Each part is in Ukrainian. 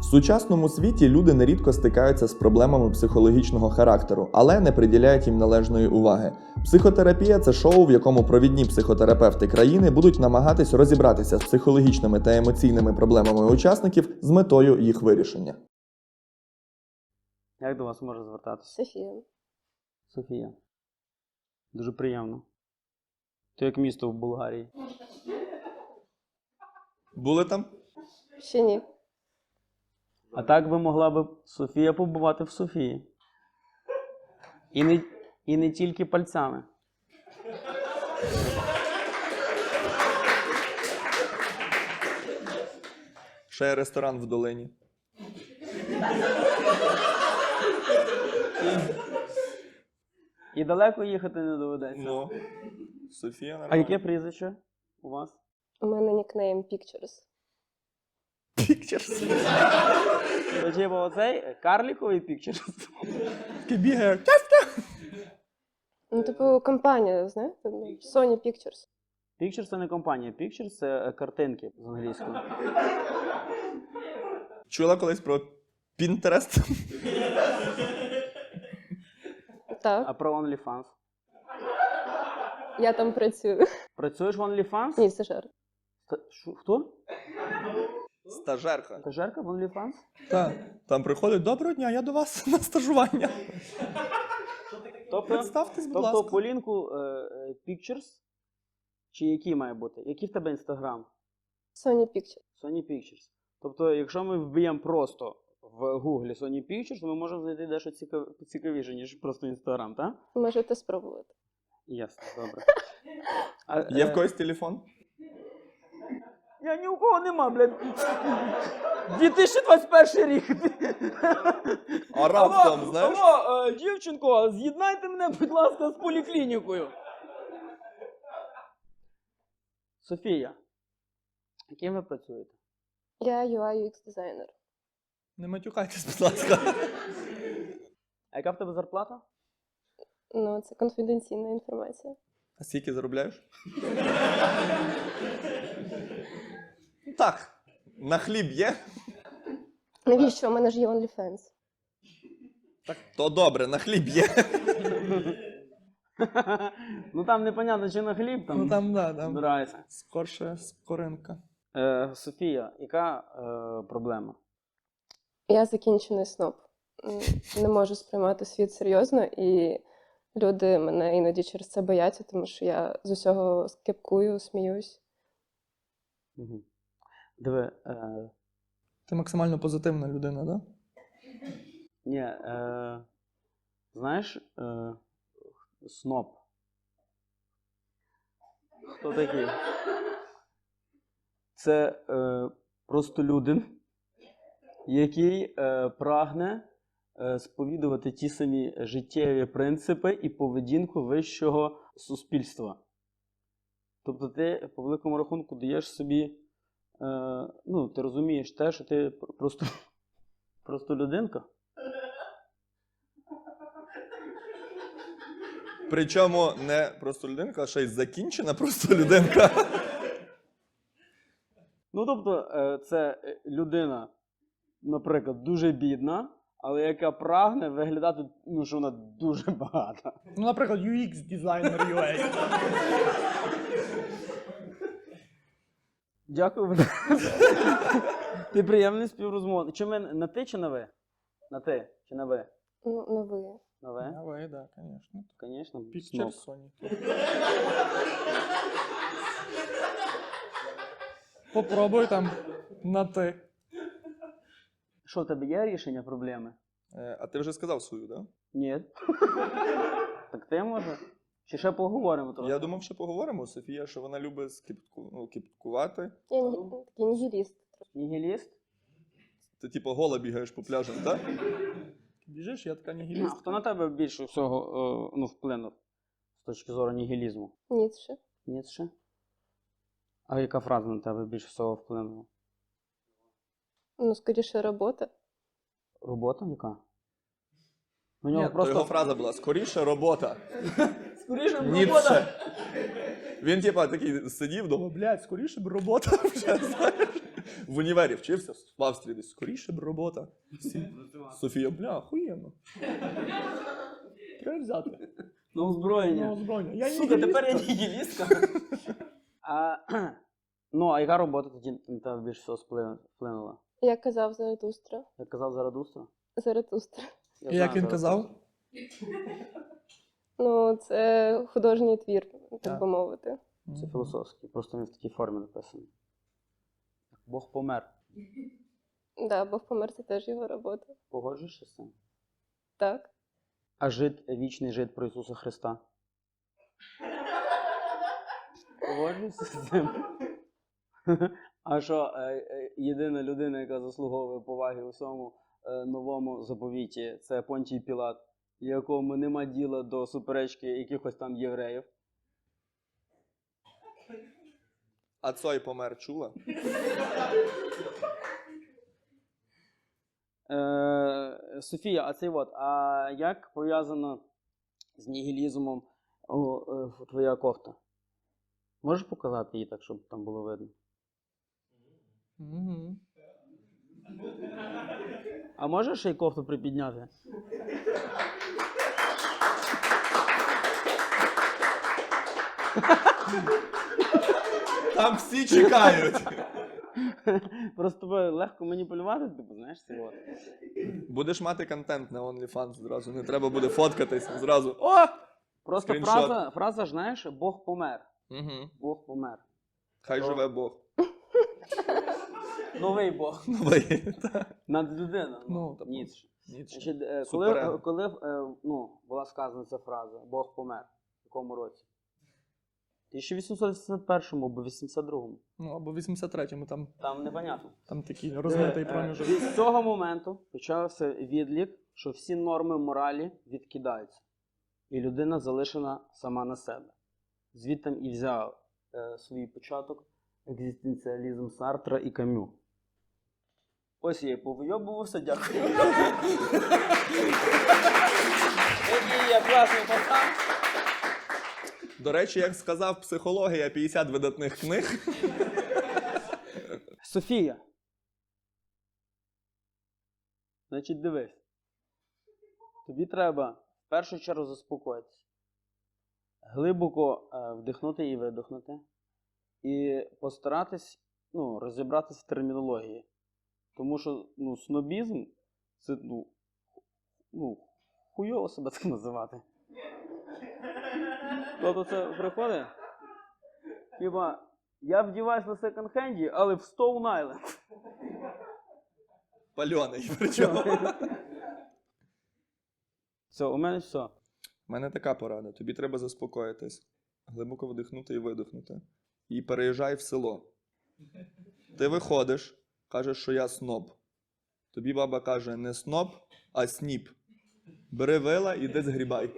В сучасному світі люди нерідко стикаються з проблемами психологічного характеру, але не приділяють їм належної уваги. Психотерапія це шоу, в якому провідні психотерапевти країни будуть намагатись розібратися з психологічними та емоційними проблемами учасників з метою їх вирішення. Як до вас може звертатися? Софія. Софія. Дуже приємно. То як місто в Болгарії. Були там? Ще ні. А так би могла би Софія побувати в Софії. І не, і не тільки пальцями. Ще є ресторан в долині. І далеко їхати не доведеться. Ну, Софія А яке прізвище у вас? У мене нікнейм Pictures. Pictures. Типу оцей карліковий пікчер. Такий бігає. Ну, типу, компанія, знаєте? ну, Sony Pictures. Picture це не компанія, Picture це е, картинки з англійської. Чула колись про Pinterest? Так, А про OnlyFans. я там працюю. Працюєш в OnlyFans? Ні, це жарт. Хто? Стажерка. Стажерка в OnlyFans? Так. Там приходить доброго дня, я до вас на стажування. Тобто, Представтесь, будь тобто ласка. по лінку е, е, Pictures? Чи який має бути? Який в тебе інстаграм? Sony Pictures. Sony Pictures. Тобто, якщо ми вб'ємо просто в гуглі Sony Pictures, ми можемо знайти дещо цікав... цікавіше, ніж просто інстаграм, так? Можете спробувати. Ясно, добре. А, Є е, в когось телефон? Я ні у кого нема, блядь. 2021 рік. А раптом, Алло, знаєш? Алло, е, дівчинко, з'єднайте мене, будь ласка, з поліклінікою. Софія, яким ви працюєте? Я UI UX дизайнер. Не матюкайтесь, будь ласка. А яка в тебе зарплата? Ну, це конфіденційна інформація. А скільки заробляєш? так. На хліб є? Навіщо? У мене ж є OnlyFans. Так. То добре, на хліб є. ну там непонятно, чи на хліб там. Ну там, да, там. збирається. Скорше скоринка. Е, Софія, яка е, проблема? Я закінчений сноб. М, Не можу сприймати світ серйозно, і люди мене іноді через це бояться, тому що я з усього скепкую, сміюсь. Угу. Диви, е, Ти максимально позитивна людина, да? ні, е, знаєш, е, сноб. Хто такий? Це е, простолюдин, який е, прагне сповідувати ті самі життєві принципи і поведінку вищого суспільства. Тобто ти по великому рахунку даєш собі, е, ну, ти розумієш те, що ти просто, просто людинка. Причому не просто людинка, а ще й закінчена просто людинка. Ну, тобто, е, це е, людина, наприклад, дуже бідна, але яка прагне виглядати, ну, що вона дуже багата. Ну, наприклад, UX дизайнер UA. Дякую. Ти приємний співрозмовник. Чи ми на ти чи на ви? На ти чи на ви? Ну, на ви. На ви? Давай, да, звісно. Звісно. Picture Sony. Попробуй там на ти. Що в тебе є рішення проблеми? Е, А ти вже сказав свою, так? Да? Ні. Так ти може? Чи ще поговоримо трохи? Я думав, що поговоримо. Софія, що вона любить скіптку, ну, кіпткувати. Я такий нігіліст. Нігіліст? Ти типу гола бігаєш по пляжам, так? Біжиш, я така А. Хто на тебе більше всього е, ну, вплинув з точки зору нігілізму? Ніцше. Ніцше? А яка фраза на тебе більше всього вплинула? Ну, скоріше, робота. Робота яка? У Ні, нього то просто його фраза була скоріше робота. скоріше б Ніцше. Він, типа, такий сидів, думав, блядь, скоріше б робота вже. знаєш. В універі вчився, в Австрії десь скоріше б робота. Всі. Софія, бля, охуєнно. Треба взяти. Ну, озброєння. Ну, озброєння. Я Сука, тепер я нігілістка. А, ну, а яка робота тоді на тебе більше всього сплин- вплинула? Як казав Заратустра. Я казав? Заратустра. Я І як знаю він казав? Ну, це художній твір, так Так. би мовити. Це філософський, просто він в такій формі написаний. Бог помер. Да, Бог помер це теж його робота. Погоджуєшся з цим? Так. А жит, вічний жит про Ісуса Христа. Погоджуєшся з цим? А що, е, е, єдина людина, яка заслуговує поваги у всьому е, новому заповіті, це Понтій Пілат, якому нема діла до суперечки якихось там євреїв. А цой помер, чула? Е, Софія, а цей от, а як пов'язано з нігілізмом о, твоя кофта? Можеш показати її так, щоб там було видно? Мгм. А можеш ще й кофту припідняти? Там всі чекають. Просто легко маніпулювати, типу, знаєш, це от. Будеш мати контент на OnlyFans зразу. Не треба буде фоткатись зразу. О! Просто Скріншот. фраза, фраза, ж, знаєш, Бог помер. Угу. Бог помер. Хай живе Бог. Новий Бог. Новий. Над людиною. Ну, Ніцше. Ніцше. Значить, е, коли, Суперего. коли е, ну, була сказана ця фраза Бог помер, в якому році? 1881 або 82-му. Ну, або 83-му там, Там непонятно. там такий розмитий Е, е, проміжок. З цього моменту почався відлік, що всі норми моралі відкидаються, і людина залишена сама на себе. Звідти і взяв е, свій початок екзистенціалізм Сартра і Камю. Ось я і повийобувався, дякую. Який я класний пацан. До речі, як сказав психологія, 50 видатних книг. Софія. Значить, дивись. Тобі треба в першу чергу заспокоїтися. Глибоко е, вдихнути і видихнути. І постаратись ну, розібратися в термінології. Тому що ну, снобізм це ну, ну, хуйово себе так називати. Тобто це приходить? Хіба я вдіваюсь на секонд-хенді, але в Stone Island. Пальоний. Причому. Все, у мене все. У мене така порада. Тобі треба заспокоїтись, глибоко вдихнути і видихнути. І переїжджай в село. Ти виходиш, кажеш, що я сноб. Тобі баба каже, не сноб, а сніп. Бери вила і йди згрібай.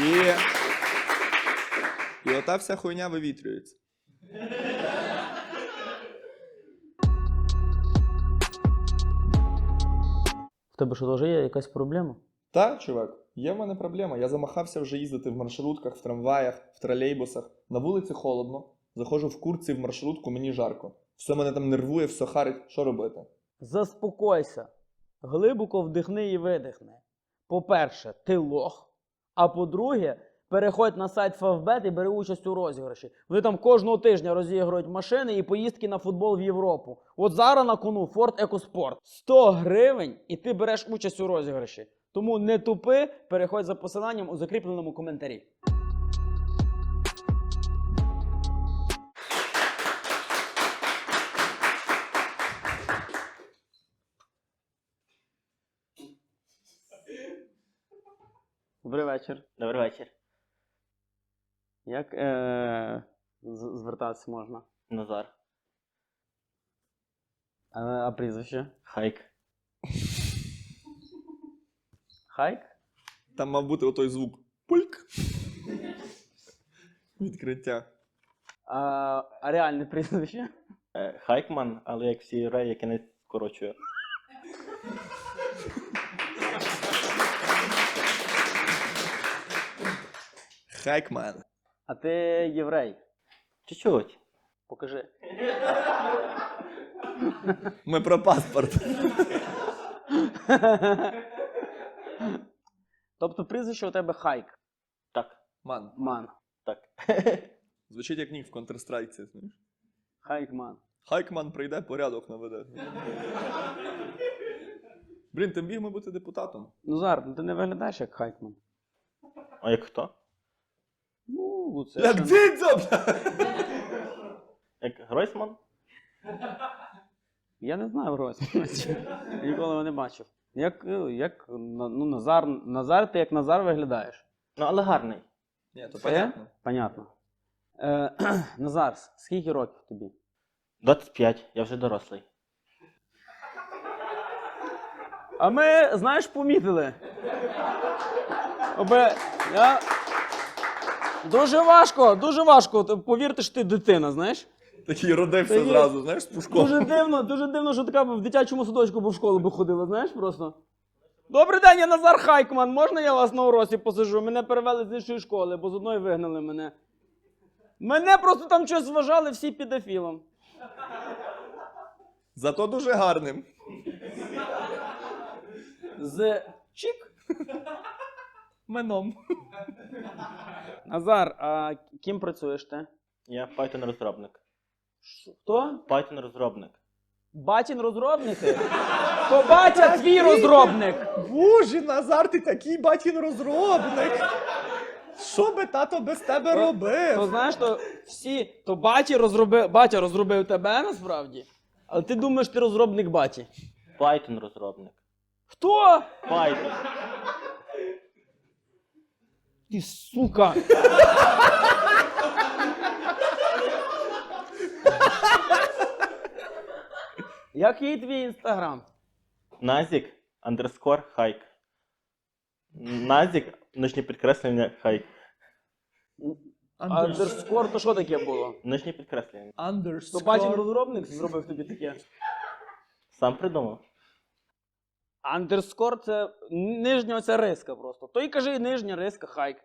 І, і ота вся хуйня вивітрюється. В тебе що теж є якась проблема? Та, чувак, є в мене проблема. Я замахався вже їздити в маршрутках, в трамваях, в тролейбусах. На вулиці холодно. Заходжу в куртці в маршрутку, мені жарко. Все мене там нервує, все харить. Що робити? Заспокойся. Глибоко вдихни і видихни. По-перше, ти лох. А по-друге, переходь на сайт Favbet і бери участь у розіграші. Вони там кожного тижня розігрують машини і поїздки на футбол в Європу. От зараз на кону Ford EcoSport. 100 гривень і ти береш участь у розіграші. Тому не тупи, переходь за посиланням у закріпленому коментарі. Добрий вечір. Добрий вечір. Як е, звертатися можна? Назар. А, а прізвище? Хайк. Хайк? Там мав бути отой звук. Пульк. Відкриття. А, а реальне прізвище? Е, Хайкман, але як всі євреї, я кінець скорочую. Хайкман. А ти єврей. Чуть-чуть. Покажи. Ми про паспорт. тобто прізвище у тебе хайк. Так, Ман. Ман. так. Звучить як нік в Counter-Strike, це, знаєш? Хайкман. Хайкман прийде, порядок наведе. Блін, ти міг би бути депутатом. Ну, Зар, ну ти не виглядаєш як хайкман. А як хто? Ну, це. Як дідзо, бля! Як Гройсман? Я не знаю Гройсмана. Ніколи його не бачив. Як, е, як ну, Назар, Назар, ти як Назар виглядаєш. Ну, але гарний. Ні, то понятно. Понятно. Е, Назар, скільки років тобі? 25, я вже дорослий. А ми, знаєш, помітили. Обе, я... Дуже важко, дуже важко. Повірте, що ти дитина, знаєш? Такий родився Та зразу, знаєш, з пушком. Дуже дивно, дуже дивно, що така в дитячому садочку б в школу би ходила, знаєш просто. Добрий день, я Назар Хайкман. Можна я вас на уроці посижу? Мене перевели з іншої школи, бо з одної вигнали мене. Мене просто там щось вважали всі підофілом. Зато дуже гарним. З чик. Меном. Назар, а ким працюєш ти? Я Python розробник. Хто? Python розробник. Батін розробник? То батя твій розробник. Боже, Назар, ти такий батін розробник. Що би тато без тебе То робив? знаєш, то всі, то батя розробив, батя розробив тебе насправді. Але ти думаєш, ти розробник баті. Python розробник. Хто? Python. Ти сука. Як є твій інстаграм? Назік андерскор хайк. Назік, нижнє підкреслення хайк. Андерскор, то що таке було? Нижнє підкреслення. То бачив розробник зробив тобі таке. Сам придумав. Андерскор це нижня оця риска просто. То і кажи нижня риска, хайк.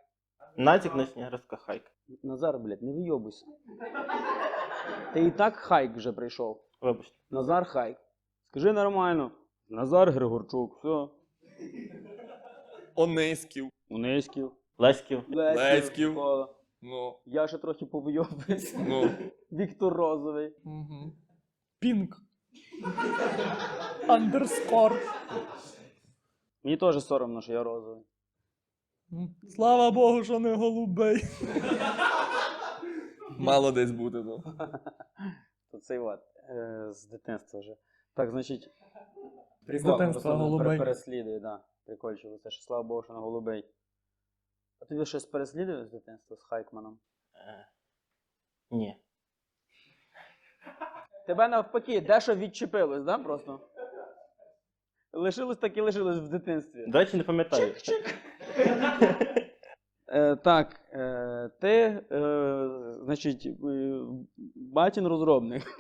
Назік, нижня риска хайк. Назар, блядь, не вийобуйся. Ти і так хайк вже прийшов. Вибачте. Назар Хайк. Скажи нормально. Назар Григорчук, все. Онисків. Унисків. Леськів. Леськів. Микола. Ну, Я ще трохи повийобуюсь. ну. Віктор Розовий. Угу. Пінк. Андерскор. Мені теж соромно, що я розовий. Слава Богу, що не голубий. Мало десь бути, ну. То цей от. Е, з дитинства вже. Так, значить. З дитинства пере- Переслідує, да. Прикольчиво. Це що слава Богу, що на голубий. А тобі щось переслідує з дитинства з Хайкманом? Е, Ні. Тебе навпаки, дещо відчепилось, да, просто? Лишилось так і лишилось в дитинстві. До речі, не пам'ятаю. Е, так, е, ти, е, значить, е, батін розробник.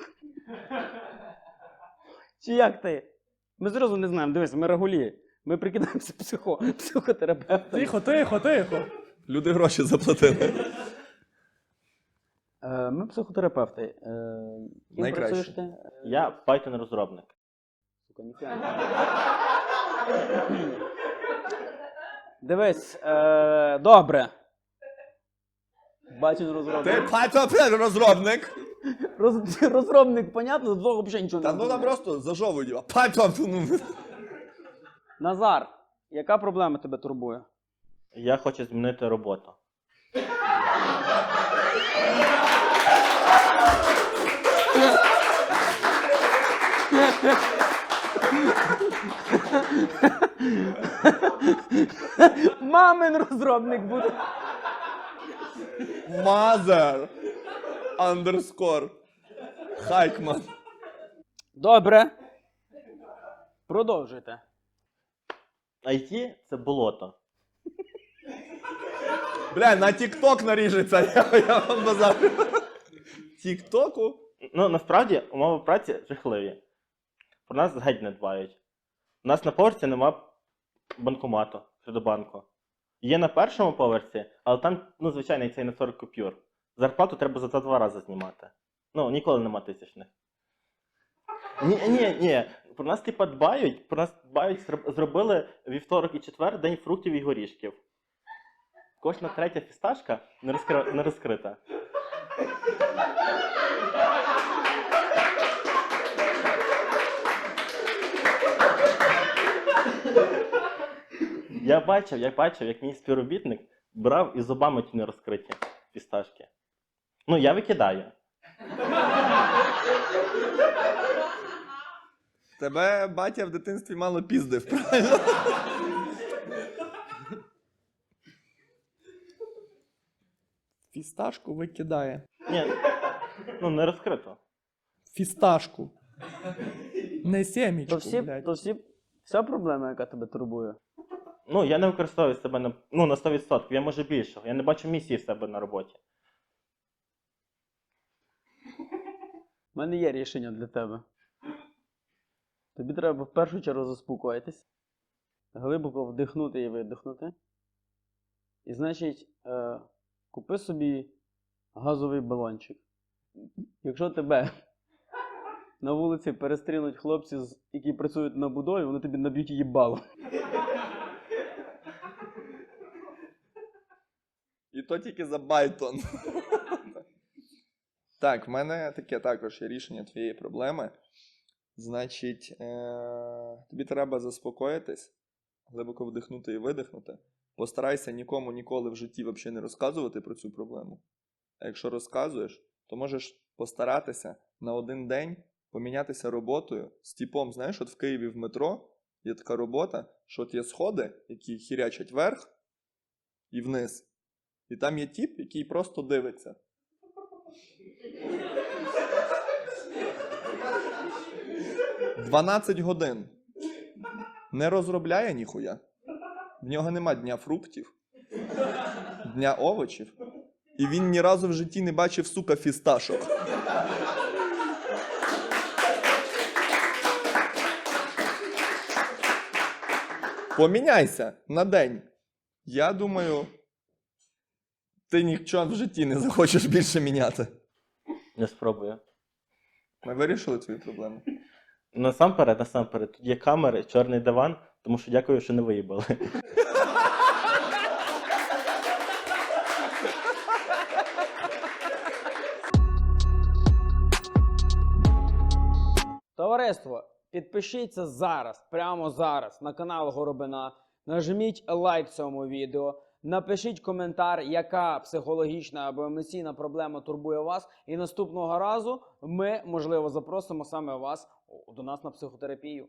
Чи як ти? Ми зразу не знаємо, дивись, ми регулі. Ми прикидаємося психо, психотерапевтами. Тихо, тихо, тихо. Люди гроші заплатили. Е, ми психотерапевти. Е, ким Найкраще. працюєш ти? Е, Я Python розробник. Сука. Дивись, е, добре. Батін Ти розробник. Розробник. Роз, розробник, понятно, з двох взагалі нічого Та не ну там просто зажовують його. Python, ну. Назар, яка проблема тебе турбує? Я хочу змінити роботу. Мамин розробник буде. Mother. Underscore. Хайкман. Добре. Продовжуйте. IT це болото. Бля, на TikTok наріжеться, я, я вам базарю. Тіктоку? Ну, насправді, умови праці жахливі. Про нас геть не дбають. У нас на поверсі нема банкомату щодо банку. Є на першому поверсі, але там, ну, звичайний цей на 40 купюр. Зарплату треба за два рази знімати. Ну, ніколи нема тисячних. Ні, ні, ні. Про нас типа дбають, про нас дбають, зробили вівторок і четвер день фруктів і горішків. Кожна третя фісташка не, розкри... не розкрита. Я бачив, я бачив, як мій співробітник брав і зубами ті не розкриті фісташки. Ну, я викидаю. Тебе батя в дитинстві мало піздив, правильно? Фісташку викидає. Ні, ну не розкрито. Фісташку. Не То всі, блядь. то всі, вся проблема, яка тебе турбує. Ну, я не використовую себе на, ну, на 100%, я можу більшого. Я не бачу місії в себе на роботі. У мене є рішення для тебе. Тобі треба в першу чергу заспокоїтись, глибоко вдихнути і видихнути. І значить, е, купи собі газовий балончик. Якщо тебе на вулиці перестрінуть хлопці, які працюють на будові, вони тобі наб'ють їбало. То тільки за байтон. так, в мене таке також є рішення твоєї проблеми. Значить, е- тобі треба заспокоїтись, глибоко вдихнути і видихнути. Постарайся нікому ніколи в житті взагалі не розказувати про цю проблему. А якщо розказуєш, то можеш постаратися на один день помінятися роботою з типом, знаєш, от в Києві в метро є така робота, що от є сходи, які хірячать вверх і вниз. І там є тіп, який просто дивиться. Дванадцять годин. Не розробляє ніхуя. В нього нема дня фруктів, дня овочів. І він ні разу в житті не бачив, сука, фісташок. Поміняйся на день. Я думаю, ти нічого в житті не захочеш більше міняти. Не спробую. Ми вирішили твою проблему. Насамперед, насамперед, тут є камери, чорний диван, тому що дякую, що не виїбали. Товариство, підпишіться зараз, прямо зараз на канал Горобина. Нажміть лайк цьому відео. Напишіть коментар, яка психологічна або емоційна проблема турбує вас. І наступного разу ми, можливо, запросимо саме вас до нас на психотерапію.